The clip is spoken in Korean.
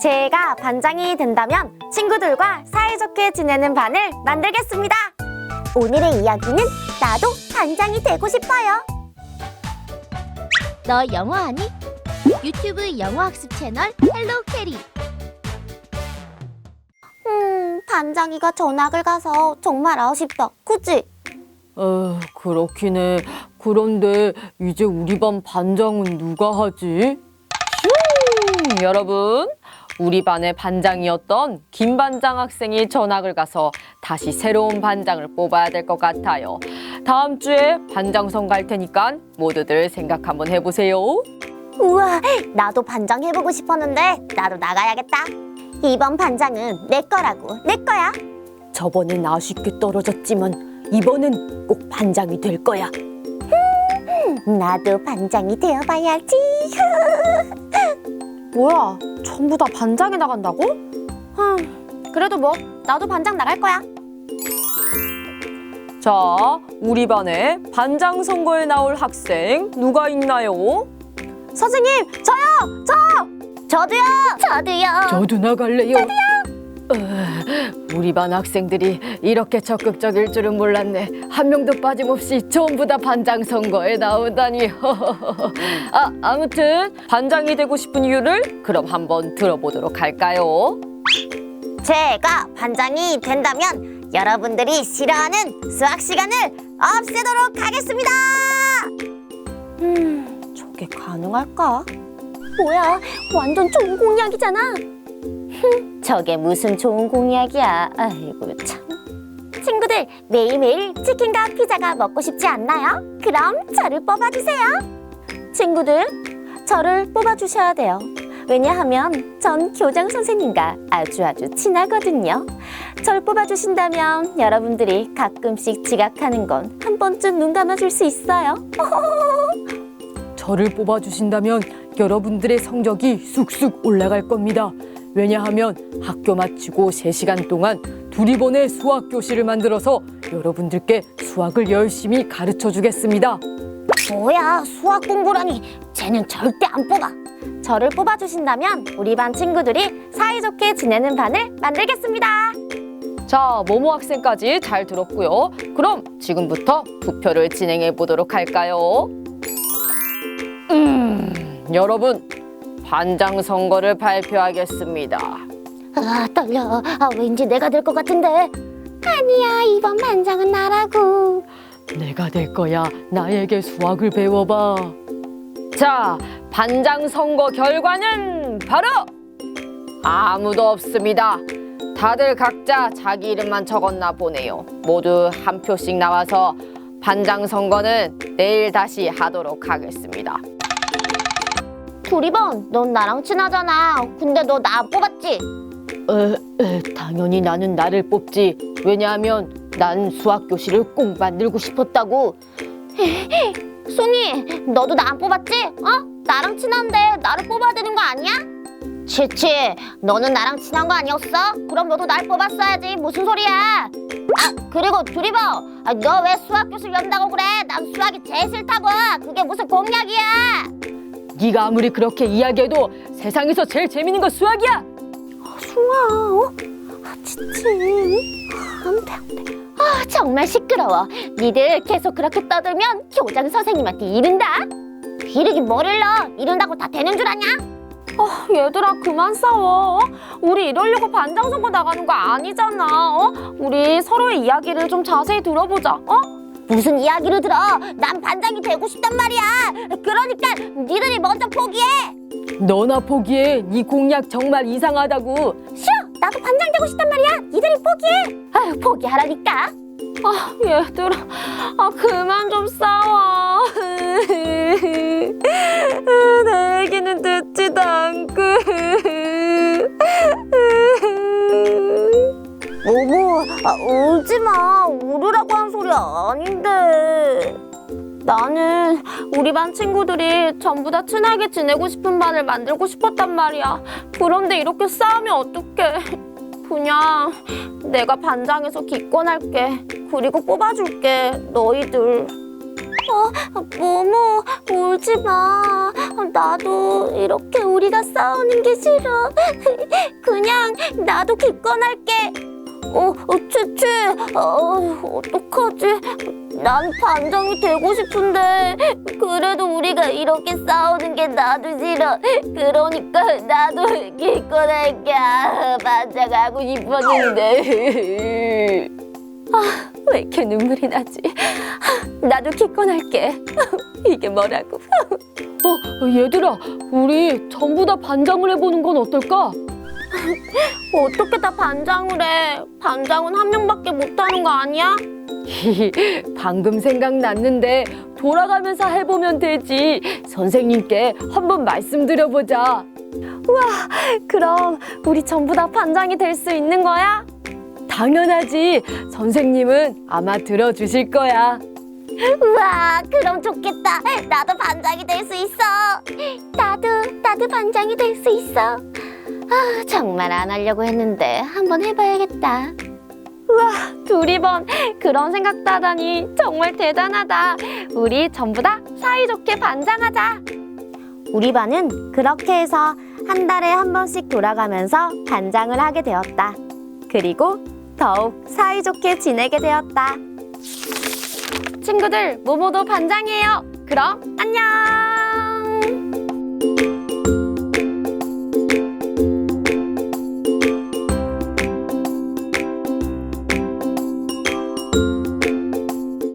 제가 반장이 된다면 친구들과 사이좋게 지내는 반을 만들겠습니다. 오늘의 이야기는 나도 반장이 되고 싶어요. 너 영어하니? 유튜브 영어학습 채널 헬로 캐리 음, 반장이가 전학을 가서 정말 아쉽다. 그치? 어, 그렇긴 해. 그런데 이제 우리 반 반장은 누가 하지? 슝! 여러분, 우리 반의 반장이었던 김 반장 학생이 전학을 가서 다시 새로운 반장을 뽑아야 될 것 같아요. 다음 주에 반장 선거 할 테니까 모두들 생각 한번 해보세요. 우와, 나도 반장 해보고 싶었는데 나도 나가야겠다. 이번 반장은 내 거라고, 내 거야. 저번엔 아쉽게 떨어졌지만 이번엔 꼭 반장이 될 거야. 나도 반장이 되어봐야지. 뭐야, 전부 다 반장에 나간다고? 흠, 그래도 뭐 나도 반장 나갈 거야. 자, 우리 반에 반장 선거에 나올 학생 누가 있나요? 선생님, 저요, 저, 저도요, 저도요. 저도 나갈래요. 어, 우리 반 학생들이 이렇게 적극적일 줄은 몰랐네. 한 명도 빠짐없이 전부 다 반장 선거에 나오다니. 아, 아무튼 반장이 되고 싶은 이유를 그럼 한번 들어보도록 할까요? 제가 반장이 된다면 여러분들이 싫어하는 수학 시간을 없애도록 하겠습니다. 음, 저게 가능할까? 뭐야, 완전 좋은 공약이잖아. 흠, 저게 무슨 좋은 공약이야. 아이고 참. 친구들 매일매일 치킨과 피자가 먹고 싶지 않나요? 그럼 저를 뽑아주세요. 친구들, 저를 뽑아주셔야 돼요. 왜냐하면 전 교장 선생님과 아주 아주 친하거든요. 절 뽑아주신다면 여러분들이 가끔씩 지각하는 건 한 번쯤 눈 감아줄 수 있어요. 저를 뽑아주신다면 여러분들의 성적이 쑥쑥 올라갈 겁니다. 왜냐하면 학교 마치고 세시간 동안 두리번의 수학 교실을 만들어서 여러분들께 수학을 열심히 가르쳐 주겠습니다. 뭐야 수학 공부라니 쟤는 절대 안 뽑아. 저를 뽑아주신다면 우리 반 친구들이 사이좋게 지내는 반을 만들겠습니다. 자, 모모 학생까지 잘 들었고요. 그럼 지금부터 투표를 진행해 보도록 할까요? 음, 여러분, 반장 선거를 발표하겠습니다. 아 떨려. 아 왠지 내가 될 것 같은데. 아니야 이번 반장은 나라고. 내가 될 거야. 나에게 수학을 배워봐. 자, 반장 선거 결과는 바로 아무도 없습니다. 다들 각자 자기 이름만 적었나 보네요. 모두 한 표씩 나와서 반장 선거는 내일 다시 하도록 하겠습니다. 두리번 넌 나랑 친하잖아. 근데 너 나 안 뽑았지? 에, 에, 당연히 나는 나를 뽑지. 왜냐하면 난 수학 교실을 꼭 만들고 싶었다고. 송이, 너도 나 안 뽑았지? 어? 나랑 친한데 나를 뽑아야 되는 거 아니야? 치치, 너는 나랑 친한 거 아니었어? 그럼 너도 날 뽑았어야지. 무슨 소리야? 아, 그리고 두리버, 아, 너왜 수학 교실 연다고 그래? 난 수학이 제일 싫다고. 그게 무슨 공약이야? 네가 아무리 그렇게 이야기해도 세상에서 제일 재밌는 건 수학이야. 숭아, 어? 아, 치치. 안 돼, 안 돼. 아, 정말 시끄러워. 니들 계속 그렇게 떠들면 교장 선생님한테 이른다. 이르긴 뭘 일러? 이른다고 다 되는 줄 아냐? 아, 얘들아 그만 싸워. 어? 우리 이러려고 반장 선거 나가는 거 아니잖아. 어? 우리 서로의 이야기를 좀 자세히 들어보자. 어? 무슨 이야기를 들어? 난 반장이 되고 싶단 말이야. 그러니까 니들이 먼저 포기해. 너나 포기해. 네 공약 정말 이상하다고. 싫어! 나도 반장 되고 싶단 말이야! 니들이 포기해! 아유, 포기하라니까! 아, 얘들아, 아, 그만 좀 싸워. 내 얘기는 듣지도 않고. 여보, 아, 울지 마. 울으라고 한 소리 아닌데. 나는 우리 반 친구들이 전부 다 친하게 지내고 싶은 반을 만들고 싶었단 말이야. 그런데 이렇게 싸우면 어떡해. 그냥 내가 반장에서 기권할게. 그리고 뽑아줄게. 너희들. 어, 모모, 울지 마. 나도 이렇게 우리가 싸우는 게 싫어. 그냥 나도 기권할게. 어, 어, 채채, 어, 어떡하지? 난 반장이 되고 싶은데 그래도 우리가 이렇게 싸우는 게 나도 싫어. 그러니까 나도 기권할게. 아, 반장하고 싶었는데. 아, 왜 이렇게 눈물이 나지? 나도 기권할게. 이게 뭐라고? 어, 얘들아, 우리 전부 다 반장을 해보는 건 어떨까? 어떻게 다 반장을 해? 반장은 한 명밖에 못하는 거 아니야? 방금 생각났는데 돌아가면서 해보면 되지. 선생님께 한번 말씀드려보자. 그럼 우리 전부 다 반장이 될 수 있는 거야? 당연하지. 선생님은 아마 들어주실 거야. 우와, 그럼 좋겠다. 나도 반장이 될 수 있어. 나도, 나도 반장이 될 수 있어. 아, 정말 안 하려고 했는데 한번 해봐야겠다. 우와, 두리번 그런 생각도 하다니 정말 대단하다. 우리 전부 다 사이좋게 반장하자. 우리 반은 그렇게 해서 한 달에 한 번씩 돌아가면서 반장을 하게 되었다. 그리고 더욱 사이좋게 지내게 되었다. 친구들, 모모도 반장이에요. 그럼 안녕!